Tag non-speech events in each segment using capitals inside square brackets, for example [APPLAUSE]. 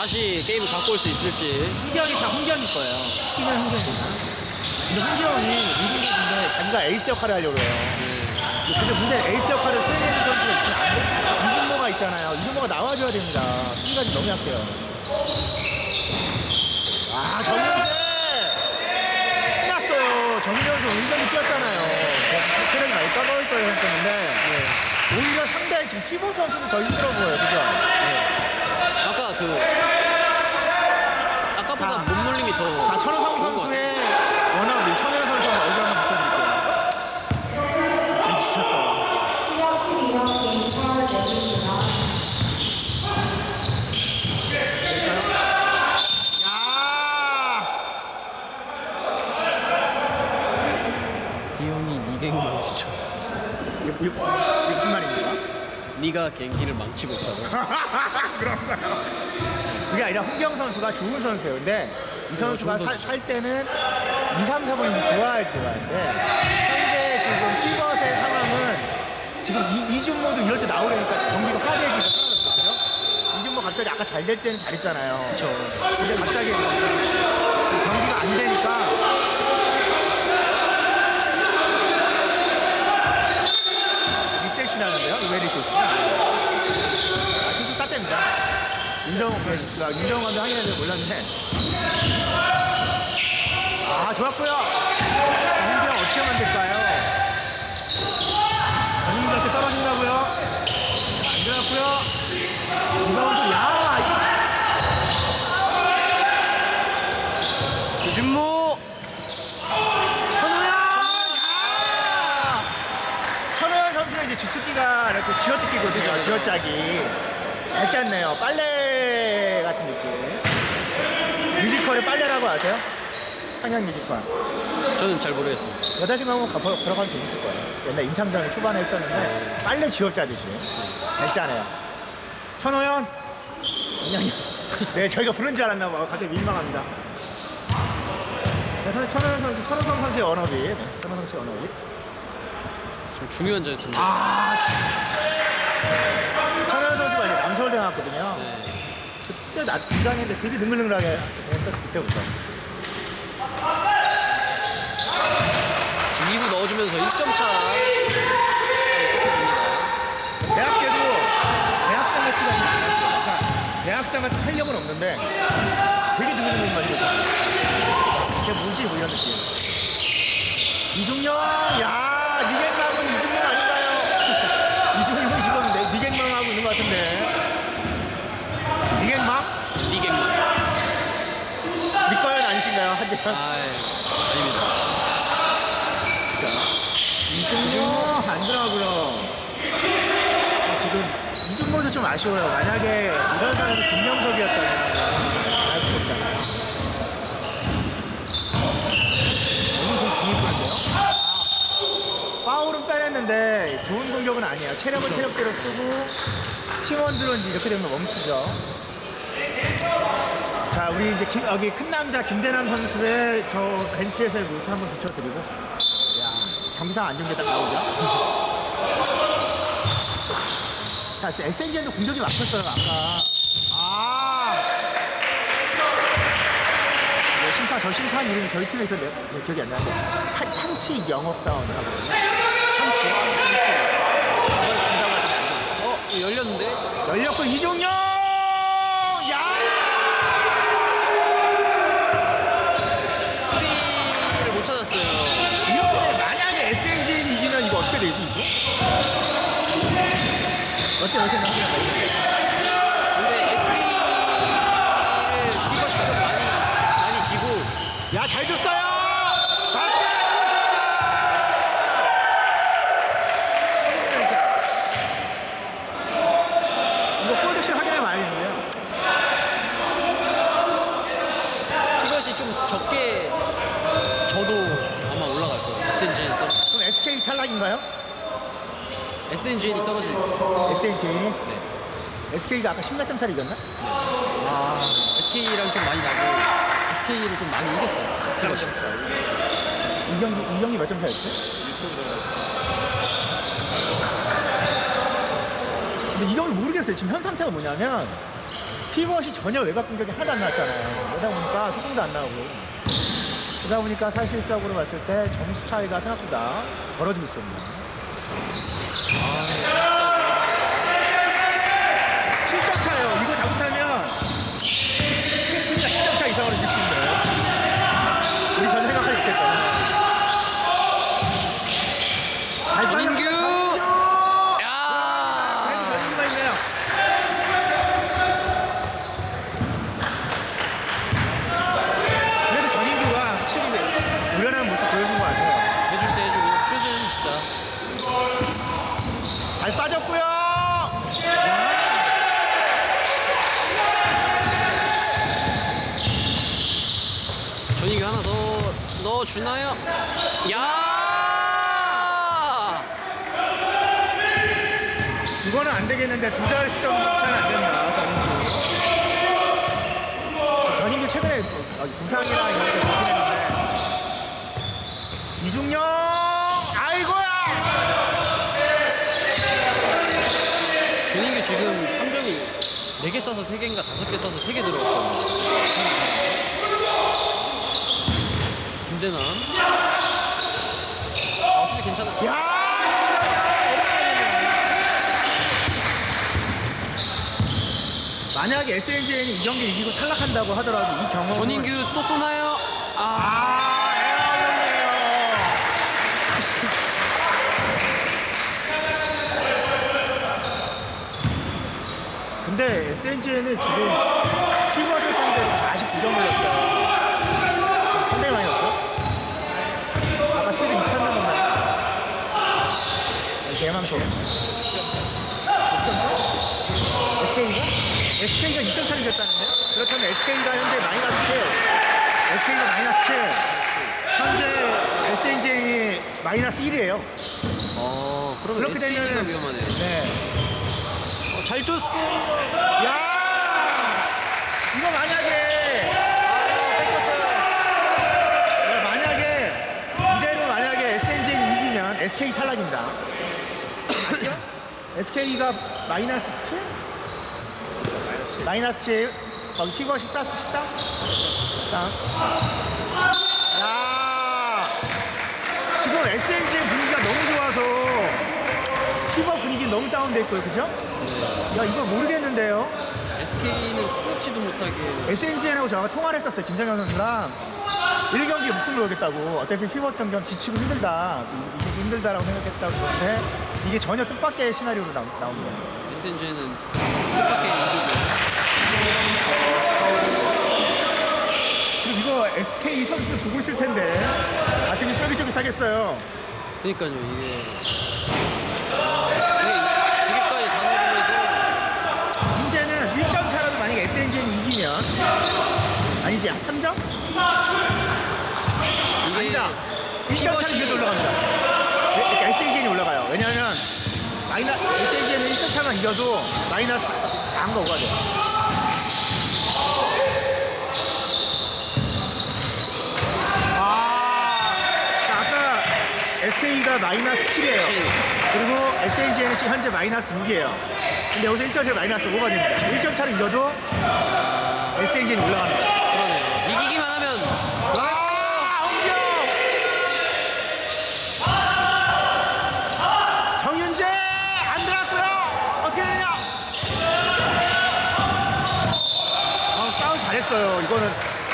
다시 게임을 올수 있을지. 훈경이 다 훈경일 거예요. 팀은 훈경이. 근데 훈경이 미국인데 자기가 에이스 역할을 하려고 해요. 네. 근데 문제는 에이스 역할을 수행하는 선수가 있지 않고 이준모가 있잖아요. 이준모가 나와줘야 됩니다. 수비가 지금 너무 약해요. 아 정현세 신났어요. 정현세 은근히 뛰었잖아요. 체력이 많이 까다로울 거예요 했었는데 오히려 상대 지금 피보 선수도 더 힘들어 보여요. 그죠? 네. 아까 그 아까보다 자. 몸놀림이 더. 자 천호성 좋은 것 선수의 워낙 우리 천호성 선수 얼굴 한번 붙여드릴게요. 안. 야! 망치죠. 무슨 말입니까? 니가 경기를 망치고 있다고. [LAUGHS] 그런가요? 그게 아니라 홍경 선수가 좋은 선수예요. 근데 이 선수가 좋은 살, 때는 2, 3, 4번이 좋아야 들어가는데 현재 지금 피벗의 상황은 지금 이, 이준 모도 이럴 때 나오려니까 경기가 화려해지고 사라졌거든요. 이준 모 갑자기 아까 잘 될 때는 잘했잖아요. 그렇죠. 근데 갑자기 경기가 안 되니까 리셋이 나는데요? 왜 리셋이죠? 아, 기술 쌌답니다. 윤정, 그, 윤정 감독 하긴 했는데 몰랐는데. 아, 좋았고요. 자, 홍경 어떻게 만들까요? 본인들한테 떨어진다고요? 자, 안 들어갔고요. 리바운드, 야! 이준모. 현우야! 야! 현우야 선수가 이제 주특기가 이렇게 쥐어뜯기거든요. 쥐어짜기. 잘 짰네요. 빨래. 뮤지컬의 빨래라고 아세요? 상영 뮤지컬. 저는 잘 모르겠습니다. 여자 중 한번 가- 보러 가면 재밌을 거예요. 옛날 임창정이 초반에 했었는데 빨래 쥐어짜듯이 잘 짜네요. 천호연 안녕요. [LAUGHS] 네 저희가 부른 줄 알았나 봐. 갑자기 민망합니다. 네, 선- 천호연 선수, 천호성 선수의 언어비. 네, 천호성 씨의 언어비. 좀 중요한 자유투인데. 아, 천호연 선수가 이제 남서울대 나왔거든요. 네. 그때 나 등장했는데 되게 능글능글하게 했었을 그때부터. 2구 넣어주면서 1점 차. 좁혀집니다. 대학 때도 대학생 같지가 않았어요. 그러니까 대학생 같은 활력은 없는데 되게 능글능글 거리거든요. 이게 뭐지? 뭐 이런 느낌. 이중영, 야, 니겐망은 이중영 아닌가요? 이중영이 지금 니겐망 하고 있는 것 같은데. 니겐망? 니갱만. 아니신가요? 한대현. 아, 아닙니다. 이중영 안 들어가고요. 지금 이중모도 좀 아쉬워요. 만약에 이런 사람이 김명석이었다면 알 수가 없잖아요. 오늘 좀 기니꾸는데요? 파울은 빼냈는데 좋은 공격은 아니에요. 체력은 체력대로 쓰고 팀원들은 이렇게 되면 멈추죠. 자, 우리 이제 김- 여기 큰 남자 김대남 선수의 저 벤치에서의 모습 한번 비춰드리고 야, 경기상 안 좋은 게딱 나오죠. 자, SNG도 공격이 막혔어요, 아까. 아! 네, 심판, 저 심판 이름이 저희 팀에서 몇, 네, 기억이 안 나는데. 한, 참치 영업 다운. 참치? 준다고 하더니 안 돼요. 어, 열렸는데? 열렸고, 이종영! 야! 수비를 못 찾았어요. 이번에 만약에 SNG이 이기면 이거 어떻게 되지, 이거? 어때, 어떻게 생각해요? 근데 SB를 이것이 좀 많이, 많이 지고. 야, 잘 줬어요! 좀 적게 저도 아마 올라갈 거예요. SNGN이 떨어 그럼 SK 탈락인가요? SNGN이 떨어질 거예요. SNJ니? 네. SK가 아까 10몇 점 차로 이겼나? 아, SK랑 좀 많이 나고 SK를 좀 많이 이겼어요. 이것이. 이경기, 이 경기 몇점 차였지? 근데 이경을 모르겠어요. 모르겠어요. 지금 현 상태가 뭐냐면 피벗이 전혀 외곽 공격이 하나도 안 나왔잖아요. 그러다 보니까 소금도 안 나오고 그러다 보니까 사실상으로 봤을 때 점수 차이가 생각보다 벌어지고 있습니다. 7점 차예요. 이거 잘못하면 팀가 10점 차 이상으로 이길 수 있는 거예요. 우리 전혀 생각하지 못했다. 전인규! 그래도 야! 전인규가 있네요. 그래도 전인규가 확실히 노련한 모습 보여준 것 같아요. 해줄 때 해주고 슛은 진짜 잘 빠졌고요. 전인규 하나 더 넣어주나요? 야! 이거는 안 되겠는데 두달 시점 차는 안 된다. 전인규. 전인규 최근에 어, 부상이랑 이런 게 좋긴 했는데 이중영 아이고야. 전인규 지금 3점이 4개 써서 3개인가 5개 써서 3개 들어갔거든요. 김대남. 아, 수비 괜찮아. 야! 만약에 SNGN이 이 경기 이기고 탈락한다고 하더라도 이 경험은 전인규 또 쏘나요? 아, 아, 에어볼이에요. [LAUGHS] 근데 SNGN은 지금 피벗을 상대로 49점 걸렸어요. 상당히 많이 넣었죠? 아까 스피드 23점 넣나요? 개망청. SK가? SK가 2점 차이 됐다는데요? 그렇다면 SK가 현재 마이너스 7, SK가 마이너스 7, 현재 SNJ이 마이너스 1이에요. 어, 그러면 그렇게 SK가 되면은- 위험하네요. 네. 어, 잘 줬어. 야! 이거 만약에, 아, 뺏겼어요. 만약에, 이대로 만약에 SNJ이 이기면 SK 탈락입니다. SK가 마이너스 7? 마이너스 7. 저기 피거 14, 13? 13. 야 지금 SNG의 분위기가 너무 좋아서 피버 분위기 너무 다운돼 있고요, 그죠? 야, 이거 모르겠는데요. SK는 스포츠도 못하게. SNGN하고 저하고 통화를 했었어요, 김정현 선수랑. 1경기 목숨을 걸겠다고. 어차피 피버 경기는 지치고 힘들다. 이- 이기기 힘들다라고 생각했다고. 근데 이게 전혀 뜻밖의 시나리오로 나, 나옵니다. SNG는 뜻밖의 이기고. 지금 이거 SK 선수들 보고 있을 텐데 가슴이 쫄깃쫄깃하겠어요. 그러니까요, 이게. 이게 두 개까지 다 넣으면서 문제는 1점 차라도 만약에 SNGN이 이기면 아니지, 3점? 이게 아니다. 1점 차는 이겨도 올라갑니다. 그러니까 SNGN이 올라가요. 왜냐하면 마이너 SNGN은 1점 차만 이겨도 마이너스 4한 거 오가죠. 아, 자, 아까 SK가 마이너스 7이에요. 칠. 그리고 SNGN은 지금 현재 마이너스 6이에요. 근데 여기서 1점 차로 마이너스 5가 됩니다. 1점 차를 이겨도 SNGN이 올라갑니다. 그러네요. 이기기만 하면 와, 홍경! 정윤재 안 들어갔고요. 어떻게 되냐? 아, 싸움 잘했어요. 이거는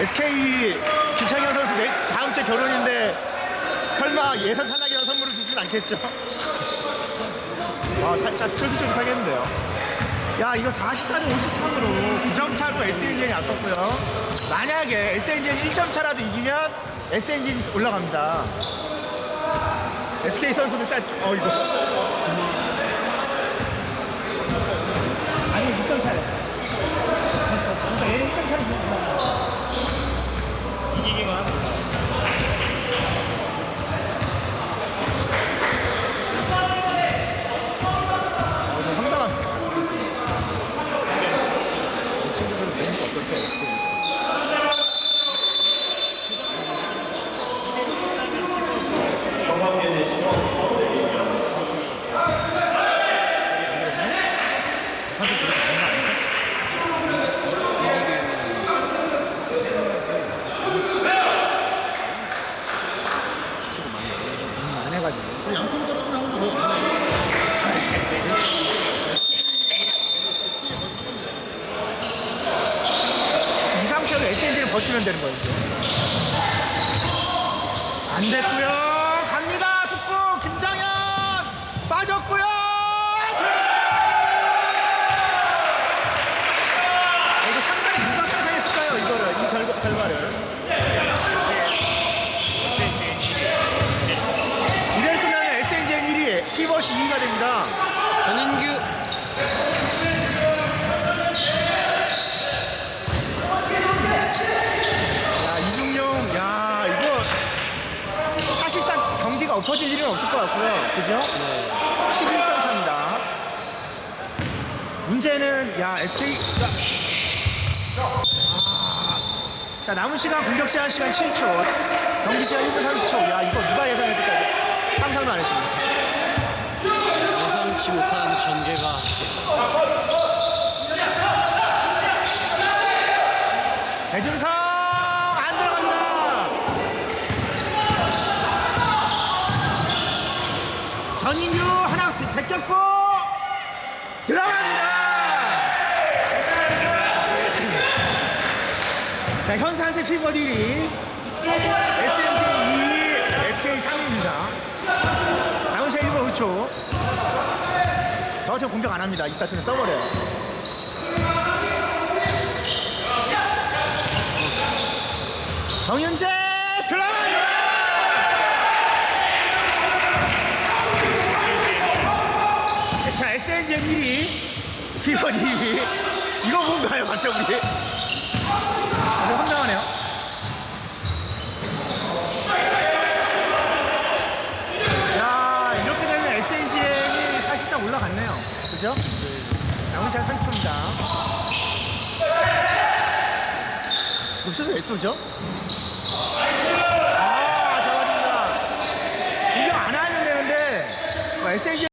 SK 김창현 선수 내 다음 주에 결혼인데 설마 예선 탈락 주진 않겠죠? 아, 살짝 쫄깃쫄깃하겠는데요. 야, 이거 44대 53으로 9점 차로 SNGN이 앞섰고요. 만약에 SNGN이 1점 차라도 이기면 SNGN이 올라갑니다. SK 선수도 짜, 어, 이거. 아니, 6점 차였어. 그러니까 얘는 1점 차로 올라가. 이기기만 하면. 어, 좀 황당합니다. 이 친구들은 배우니까 어떨까, SK. 이제. 안 됐고요. 갑니다. 속구 김장현 빠졌고요. 아, 이거 상상이 누가 상상했을까요? 이거를 이 결과, 결과를. 이대로 끝나면 SNGN 1위, 히버시 2위가 됩니다. 전인규 야 이중용, 야 이거 사실상 경기가 엎어질 일은 없을 것 같고요. 그죠? 네. 11점 차입니다. 문제는 야 SK가 아, 자 남은 시간 공격 시간 시간 7초, 경기 시간 1분 30초. 야 이거 누가 예상했을까? 상상도 안 했습니다. 예상치 못한 전개가 배준성 안 들어갑니다. 전인규 하나 제꼈고 들어갑니다. 자 현사한테 피버 1위, SMG 2위, SK 3위입니다. 남은 시간 1분 5초. 더 이상 공격 안 합니다. 이 스타트는 써버려요. 정윤재 들어가요. 자 SNG 1위, 피번 2위. 이거 뭔가요, 갑자기 우리? 아주 황당하네요. 야 이렇게 되면 SNGN이 사실상 올라갔네요. 그죠? 남은 시간 30초입니다. 없어서 왜 쏘죠? 아, 잡아줍니다. 공격 안 하면 되는데, 뭐 SNG